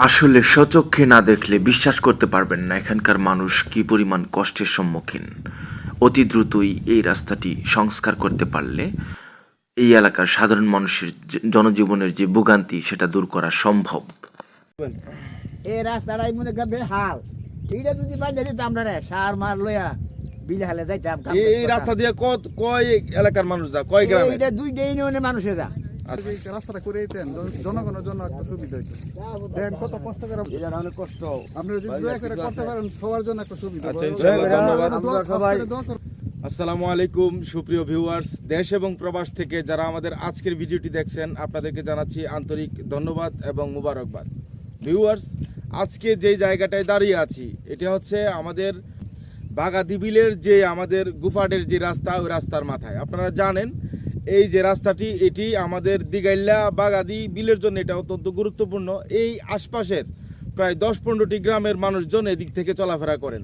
আসলে স্বচক্ষে না দেখলে বিশ্বাস করতে পারবেন না এখানকার মানুষ কি পরিমাণ কষ্টের সম্মুখীন। অতি দ্রুতই এই রাস্তাটি সংস্কার করতে পারলে এই এলাকার সাধারণ মানুষের জনজীবনের যে ভোগান্তি সেটা দূর করা সম্ভব। এই রাস্তাটাই মনে করবে হাল। এইটা যদি বাজে দিত আমরা রে সার মার লইয়া বিলে হালে যাইতাম। এই- রাস্তা দিয়ে কত কয় এলাকার মানুষ যা কয় গ্রামে এইটা দুই ডে ইউনিয়নে মানুষে যা রাস্তাটা করে দিতেন জনগণের জন্য একটা সুবিধা হইতো দেখেন কত কষ্ট করে অনেক কষ্ট। আপনি যদি দয়া করে করতে পারেন সবার জন্য একটা সুবিধা। আচ্ছা। আসসালামু আলাইকুম সুপ্রিয় ভিউয়ার্স। দেশ এবং প্রবাস থেকে যারা আমাদের আজকের ভিডিওটি দেখছেন আপনাদেরকে জানাচ্ছি আন্তরিক ধন্যবাদ এবং মুবারকবাদ। ভিউয়ার্স আজকে যে জায়গাটায় দাঁড়িয়ে আছি এটা হচ্ছে আমাদের বাগাদি বিলের যে আমাদের গুফাডের যে রাস্তা ওই রাস্তার মাথায়। আপনারা জানেন এই যে রাস্তাটি, এটি আমাদের দিগাইল্লা বাগাদি বিলের জন্য এটা অত্যন্ত গুরুত্বপূর্ণ। এই আশপাশের প্রায় দশ পনেরোটি গ্রামের মানুষজন এদিক থেকে চলাফেরা করেন।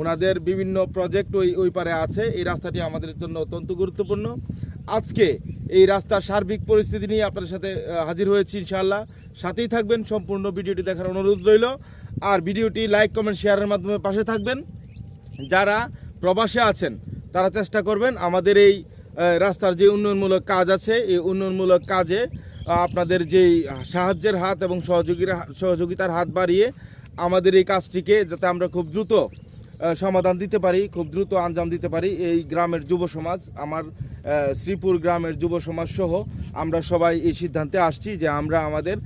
ওনাদের বিভিন্ন প্রজেক্ট ওই ওই পারে আছে। এই রাস্তাটি আমাদের জন্য অত্যন্ত গুরুত্বপূর্ণ। আজকে এই রাস্তার সার্বিক পরিস্থিতি নিয়ে আপনাদের সাথে হাজির হয়েছি ইনশাআল্লাহ। সাথেই থাকবেন। সম্পূর্ণ ভিডিওটি দেখার অনুরোধ রইল। আর ভিডিওটি লাইক, কমেন্ট, শেয়ারের মাধ্যমে পাশে থাকবেন। যারা প্রবাসে আছেন, তারা চেষ্টা করবেন আমাদের এই রাস্তার যে উন্নয়নমূলক কাজ আছে, এই উন্নয়নমূলক কাজে আপনাদের যেই সাহায্যের হাত এবং সহযোগীর সহযোগিতার হাত বাড়িয়ে আমাদের এই কাজটিকে যাতে আমরা খুব দ্রুত সমাধান দিতে পারি, খুব দ্রুত আঞ্জাম দিতে পারি, এই গ্রামের যুব সমাজ, আমার শ্রীপুর গ্রামের যুব সমাজ সহ আমরা সবাই এই সিদ্ধান্তে আসছি যে আমরা আমাদের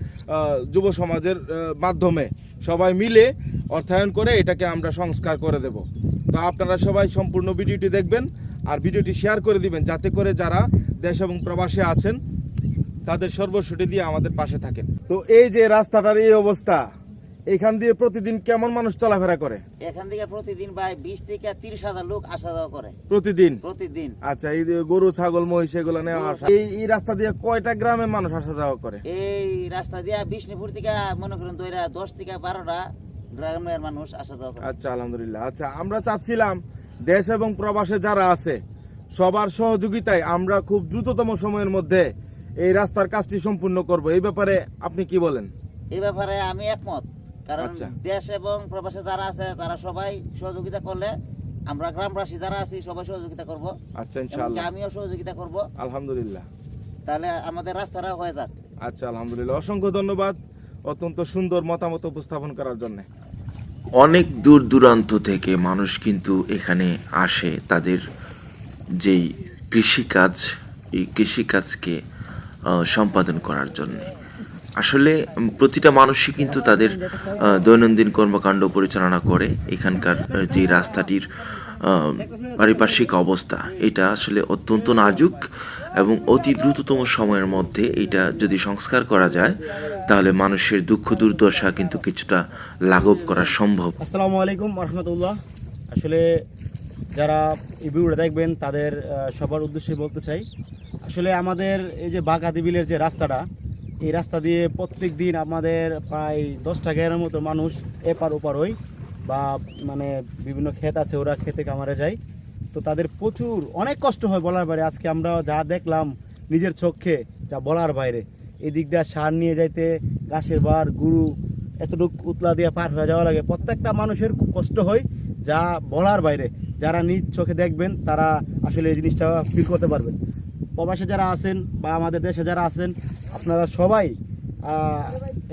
যুব সমাজের মাধ্যমে সবাই মিলে অর্থায়ন করে এটাকে আমরা সংস্কার করে দেব। তো আপনারা সবাই সম্পূর্ণ ভিডিওটি দেখবেন। আর ভিডিওটি শেয়ার করে দিবেন যাতে করে যারা দেশ এবং প্রবাসে আছেন তাদের সর্বস্বটি দিয়ে আমাদের পাশে থাকেন। তো এই যে রাস্তাটার এই অবস্থা এখান দিয়ে প্রতিদিন কেমন মানুষ চলাফেরা করে? এখান থেকে প্রতিদিন ভাই বিশ থেকে তিরিশ হাজার লোক আসা যাওয়া করে। প্রতিদিন? প্রতিদিন। আচ্ছা এই যে গরু ছাগল মহিষ এগুলো নেওয়া এই এই রাস্তা দিয়ে কয়টা গ্রামের মানুষ আসা যাওয়া করে? এই রাস্তা দিয়ে বিষ্ণুপুর থেকে মনে করেন দশ থেকে বারোটা গ্রামের মানুষ আসা যাওয়া করে। আচ্ছা আলহামদুলিল্লাহ। আচ্ছা আমরা চাচ্ছিলাম দেশ এবং প্রবাসে যারা আছে সবার সহযোগিতায় আমরা খুব দ্রুততম সময়ের মধ্যে এই রাস্তার কাজটি সম্পূর্ণ করব। এই ব্যাপারে আপনি কি বলেন? এই ব্যাপারে আমি একমত। কারণ আচ্ছা। দেশ এবং প্রবাসে যারা আছে তারা সবাই সহযোগিতা করলে আমরা গ্রামবাসী যারা আছি সবাই সহযোগিতা করব। আচ্ছা ইনশাআল্লাহ। আমিও সহযোগিতা করব। আলহামদুলিল্লাহ। তাহলে আমাদের রাস্তাটা হয়ে যাক। আচ্ছা আলহামদুলিল্লাহ। অসংখ্য ধন্যবাদ অত্যন্ত সুন্দর মতামত উপস্থাপন করার জন্য। অনেক দূর দূরান্ত থেকে মানুষ কিন্তু এখানে আসে তাদের যেই কৃষিকাজ, এই কৃষিকাজকে সম্পাদন করার জন্যে। আসলে প্রতিটা মানুষই কিন্তু তাদের দৈনন্দিন কর্মকাণ্ড পরিচালনা করে। এখানকার যে রাস্তাটির পারিপার্শ্বিক অবস্থা, এটা আসলে অত্যন্ত নাজুক। এবং অতি দ্রুততম সময়ের মধ্যে এটা যদি সংস্কার করা যায়, তাহলে মানুষের দুঃখ দুর্দশা কিন্তু কিছুটা লাঘব করা সম্ভব। আসসালামু আলাইকুম রহমতুল্লাহ আসলে যারা এই ভিডিওটা দেখবেন, তাদের সবার উদ্দেশ্যে বলতে চাই, আসলে আমাদের এই যে বাগাদি বিলের যে রাস্তাটা, এই রাস্তা দিয়ে প্রত্যেক দিন আমাদের প্রায় দশটা গ্রামের মতো মানুষ এপার ওপার হই বা মানে বিভিন্ন ক্ষেত আছে, ওরা খেতে কামারে যায়। তো তাদের প্রচুর, অনেক কষ্ট হয় বলার বাইরে। আজকে আমরা যা দেখলাম নিজের চোখে, যা বলার বাইরে। এই দিক দিয়ে সার নিয়ে যাইতে, গাছের বার, গুরু, এতটুকু উতলা দিয়ে পার হয়ে যাওয়া লাগে। প্রত্যেকটা মানুষের খুব কষ্ট হয় যা বলার বাইরে। যারা নিজ চোখে দেখবেন, তারা আসলে এই জিনিসটা ফিল করতে পারবেন। প্রবাসে যারা আছেন বা আমাদের দেশে যারা আছেন, আপনারা সবাই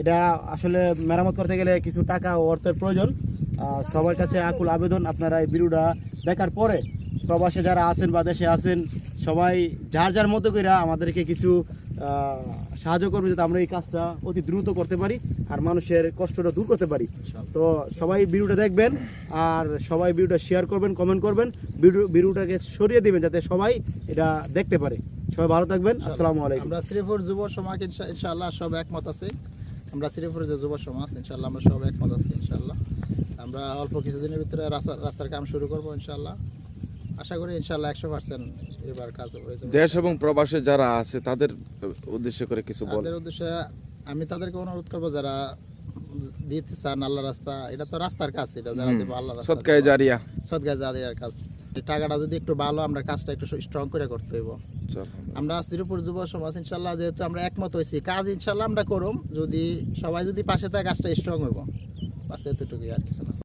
এটা আসলে মেরামত করতে গেলে কিছু টাকা ও অর্থের প্রয়োজন। সবার কাছে আকুল আবেদন আপনারা এই ভিডিওটা দেখার পরে প্রবাসে যারা আছেন বা দেশে আছেন সবাই যার যার মতো করে আমাদেরকে কিছু সাহায্য করবে যাতে আমরা এই কাজটা অতি দ্রুত করতে পারি আর মানুষের কষ্টটা দূর করতে পারি। তো সবাই ভিডিওটা দেখবেন আর সবাই ভিডিওটা শেয়ার করবেন কমেন্ট করবেন ভিডিও ভিডিওটাকে সরিয়ে দেবেন যাতে সবাই এটা দেখতে পারে। সবাই ভালো থাকবেন আসসালামু আলাইকুম। আমরা শ্রীপুর যুব সমাজ ইনশা- ইনশাআল্লাহ সব একমত আছে। আমরা শ্রীপুরের যে যুব সমাজ ইনশাআল্লাহ আমরা সব একমত আছি ইনশাআল্লাহ। আমরা অল্প কিছুদিনের ভিতরে রাস্তা রাস্তার কাম শুরু করব ইনশাআল্লাহ। আশা করি ইনশাআল্লাহ একশো পার্সেন্ট এবার কাজ হয়ে যাবে। দেশ এবং প্রবাসে যারা আছে তাদের উদ্দেশ্য করে কিছু বল। তাদের উদ্দেশ্যে আমি তাদেরকে অনুরোধ করব যারা দিতে চান আল্লাহ রাস্তা এটা তো রাস্তার কাজ এটা যারা দেবো আল্লাহ রাস্তা সৎকায় জারিয়া। সদগায় জারিয়ার কাজ। টাকাটা যদি একটু ভালো আমরা কাজটা একটু স্ট্রং করে করতে হইব। আমরা শ্রীপুর যুব সমাজ ইনশাল্লাহ যেহেতু আমরা একমত হয়েছি কাজ ইনশাল্লাহ আমরা করুম যদি সবাই যদি পাশে থাকে কাজটা স্ট্রং হইব। বাস এতটুকুই আর কিছু না।